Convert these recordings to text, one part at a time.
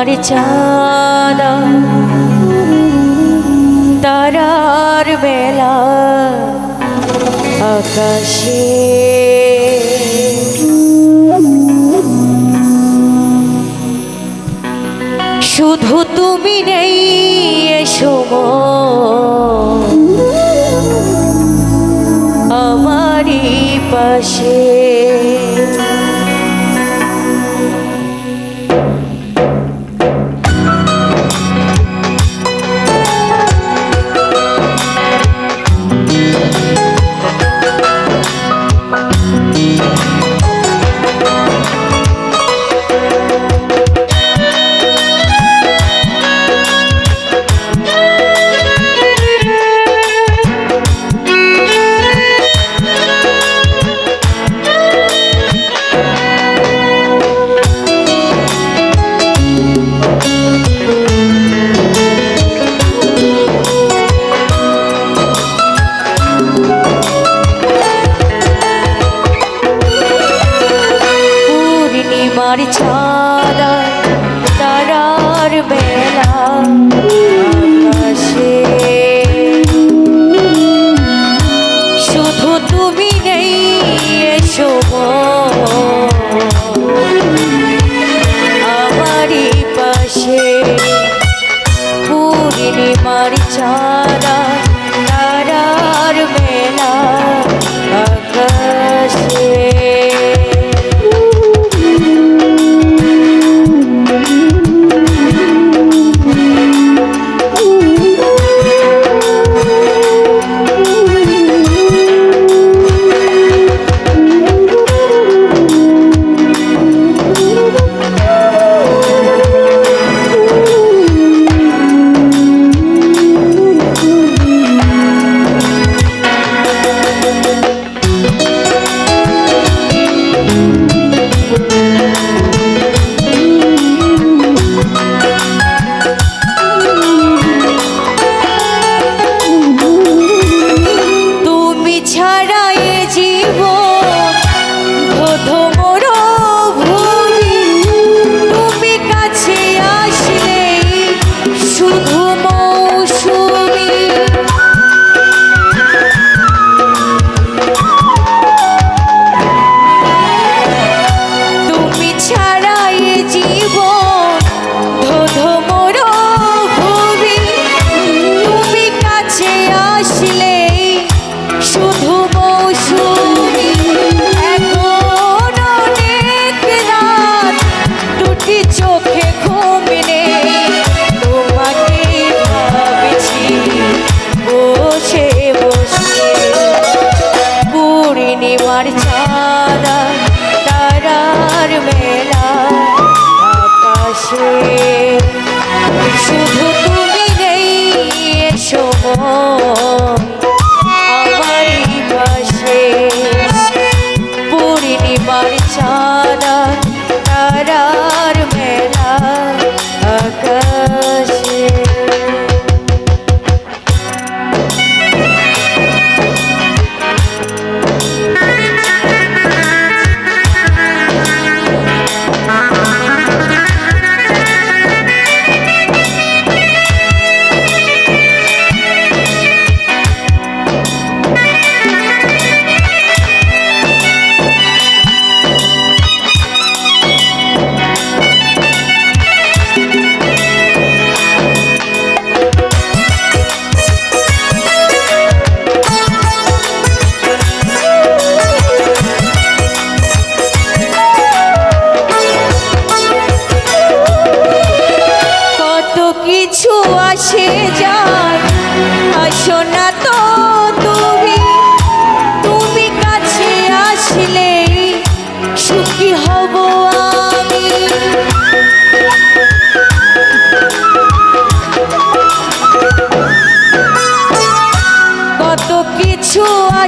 তোমার চাঁদা তারার বেলা আকাশে। শুধু তুমি নেই এসো আমারই পাশে। তোমার চাঁদা তারার মেলা আকাশে। শুধু তুমি নেই সময় আমার পাশে। পূর্ণিমার চাঁদ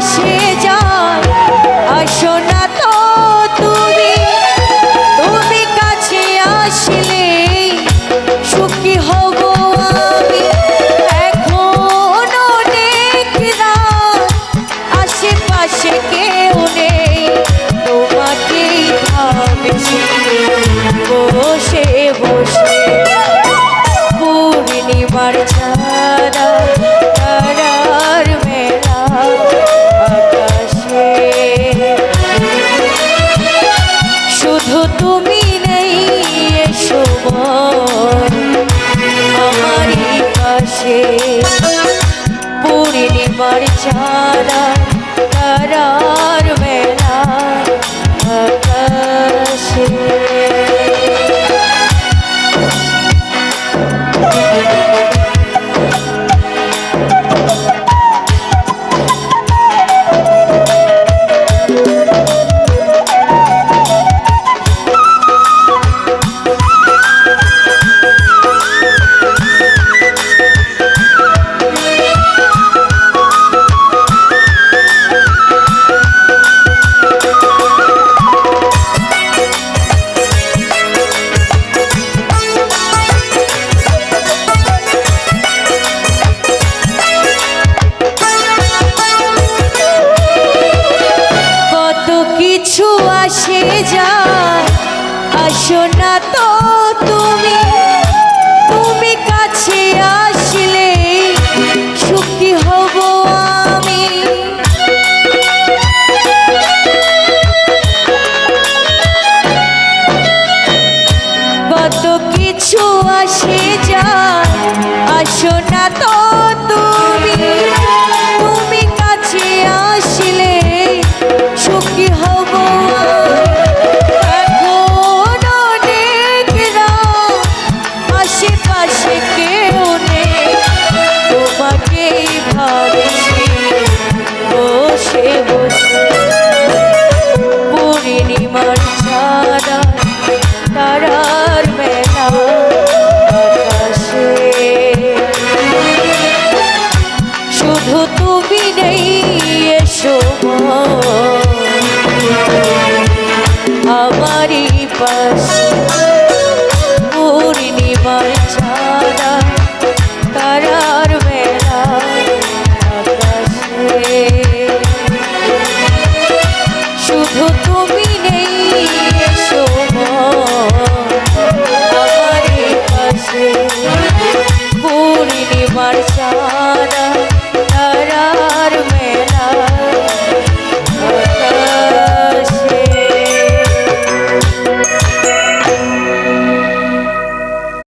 আসে যায় আসনা শুধু তুমি নেই এসব আমারই পাশে পূর্ণিমার ছাড়া তারার তুমি কাছে আসলে সুখী হব আমি। কত কিছু আসে যায় আসো না তো পূর্ণিমার ছাড়া তারার মেলা আকাশে। শুধু তুমি নেই আমার পাশে। পূর্ণিমার